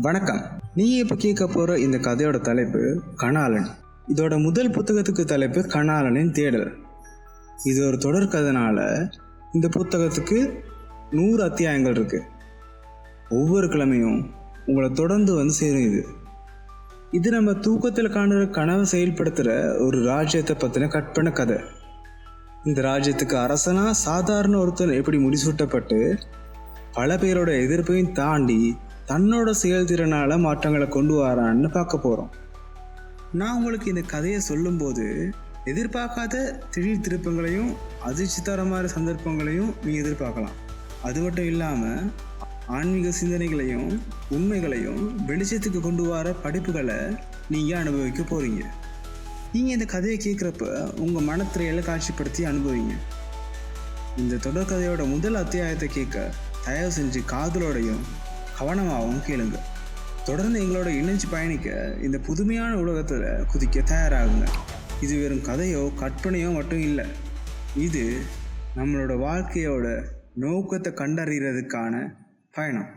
வணக்கம். நீ இப்போ கேட்க போகிற இந்த கதையோட தலைப்பு கணாலன். இதோட முதல் புத்தகத்துக்கு தலைப்பு கணாலனின் தேடல். இது ஒரு தொடர் கதைனால இந்த புத்தகத்துக்கு நூறு அத்தியாயங்கள் இருக்கு. ஒவ்வொரு கிழமையும் உங்களை தொடர்ந்து வந்து சேரும் இது. இது நம்ம தூக்கத்தில் காணுற கனவை செயல்படுத்துகிற ஒரு ராஜ்யத்தை பற்றின கற்பனை கதை. இந்த ராஜ்யத்துக்கு அரசனா சாதாரண ஒருத்தன் எப்படி முடிசூட்டப்பட்டு பல பேரோட எதிர்ப்பையும் தாண்டி தன்னோட செயல்திறனால மாற்றங்களை கொண்டு வரான்னு பார்க்க போகிறோம் நான் உங்களுக்கு இந்த கதையை சொல்லும்போது எதிர்பார்க்காத திடீர் திருப்பங்களையும் அதிர்ச்சி தரமான சந்தர்ப்பங்களையும் நீங்கள் எதிர்பார்க்கலாம். அது மட்டும் இல்லாமல் ஆன்மீக சிந்தனைகளையும் உண்மைகளையும் வெளிச்சத்துக்கு கொண்டு வர படிப்புகளை நீங்கள் அனுபவிக்க போகிறீங்க நீங்கள் இந்த கதையை கேட்குறப்ப உங்கள் மனத்திரையில காட்சிப்படுத்தி அனுபவிங்க. இந்த தொடர்கதையோட முதல் அத்தியாயத்தை கேட்க தயவு செஞ்சு காதலோடையும் கவனமாகவும் கேளுங்க. தொடர்ந்து எங்களோட இணைஞ்சு பயணிக்க இந்த புதுமையான உலகத்தில் குதிக்க தயாராகுங்க. இது வெறும் கதையோ கற்பனையோ மட்டும் இல்லை. இது நம்மளோட வாழ்க்கையோட நோக்கத்தை கண்டறிகிறதுக்கான பயணம்.